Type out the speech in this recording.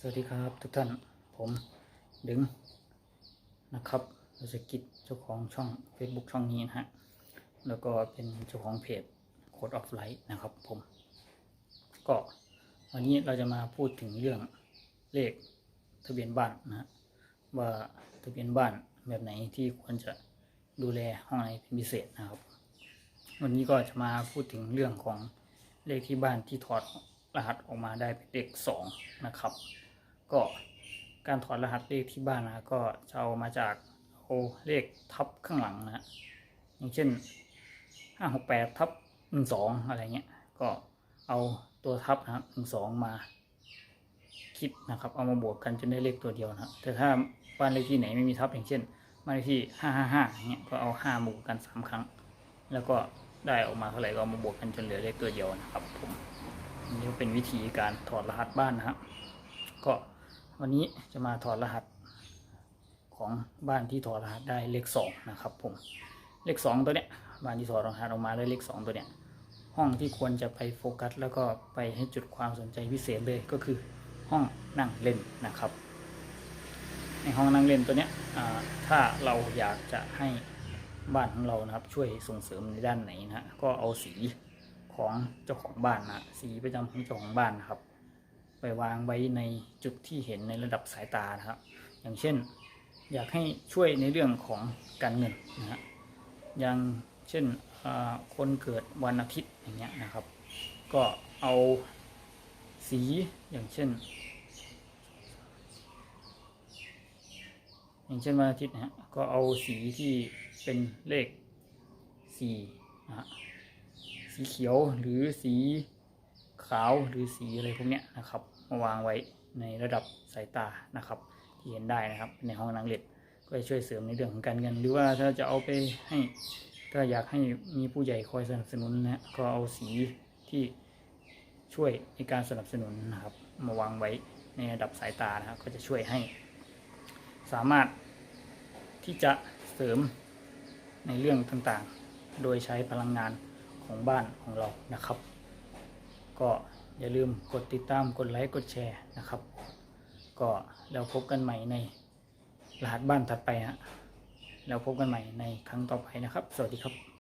สวัสดีครับทุกท่านผมดึงนะครับเราจะกิจเจ้าของช่อง Facebook ช่องนี้นะฮะ แล้วก็เป็นเจ้าของเพจ Code of Light นะครับผม ก็วันนี้เราจะมาพูดถึงเรื่องเลขทะเบียนบ้านนะฮะว่าทะเบียนบ้านแบบไหนที่ควรจะดูแลห้องไหนเป็นพิเศษนะครับ วันนี้ก็จะมาพูดถึงเรื่องของเลขที่บ้านที่ถอดรหัสออกมาได้เป็นเลขสองนะครับ ก็การถอดรหัสเลขที่บ้านนะก็จะเอามาจากเอาเลขทับข้างหลังนะอย่างเช่นห้าหกแปดทับหนึ่งสองอะไรเงี้ยก็เอาตัวทับนะครับหนึ่งสองมาคิดนะครับ เอามาบวกกันจนได้เลขตัวเดียวนะครับแต่ถ้าบ้านเลขที่ไหนไม่มีทับอย่างเช่นบ้านเลขที่ห้าห้าห้าเงี้ยก็เอาห้าบวกกันสามครั้ง แล้วก็ได้ออกมาเท่าไหร่ก็ามาบวกกันจนเหลือเลขตัวเดียวนะครับผมนนี้ก็เป็นวิธีการถอดรหัสบ้านนะครับก็ วันนี้จะมาถอดรหัสของบ้านที่ถอดรหัสได้เลขสองนะครับผมเลขสองตัวเนี้ยบ้านที่ถอดรหัสออกมาได้เลขสองตัวเนี้ยห้องที่ควรจะไปโฟกัส แล้วก็ไปให้จุดความสนใจพิเศษเลยก็คือห้องนั่งเล่นนะครับ ในห้องนั่งเล่นตัวเนี้ยถ้าเราอยากจะให้บ้านของเรานะครับ ช่วยส่งเสริมในด้านไหนนะฮะก็เอาสีของเจ้าของบ้านนะสีประจำของเจ้าของบ้านนะครับ ไปวางไว้ในจุดที่เห็นในระดับสายตานะครับ อย่างเช่น อยากให้ช่วยในเรื่องของการเงินนะฮะอย่างเช่นคนเกิดวันอาทิตย์อย่างเงี้ยนะครับ ก็เอาสีอย่างเช่น อย่างเช่นวันอาทิตย์นะฮะก็เอาสีที่เป็นเลขสี่นะฮะสีเขียวหรือสี ขาวหรือสีอะไรพวกเนี้ยนะครับ มาวางไว้ในระดับสายตานะครับที่เห็นได้นะครับ ในห้องนางเล็ดก็จะช่วยเสริมในเรื่องของการเงิน หรือว่าถ้าจะเอาไปให้ถ้าอยากให้มีผู้ใหญ่คอยสนับสนุนนะฮะก็เอาสีที่ช่วยในการสนับสนุนนะครับ มาวางไว้ในระดับสายตานะครับก็จะช่วยให้ สามารถที่จะเสริมในเรื่องต่างๆ โดยใช้พลังงานของบ้านของเรานะครับ ก็อย่าลืมกดติดตามกดไลค์กดแชร์นะครับ ก็แล้วพบกันใหม่ในรหัสบ้านถัดไปฮะแล้วพบกันใหม่ในครั้งต่อไปนะครับ สวัสดีครับ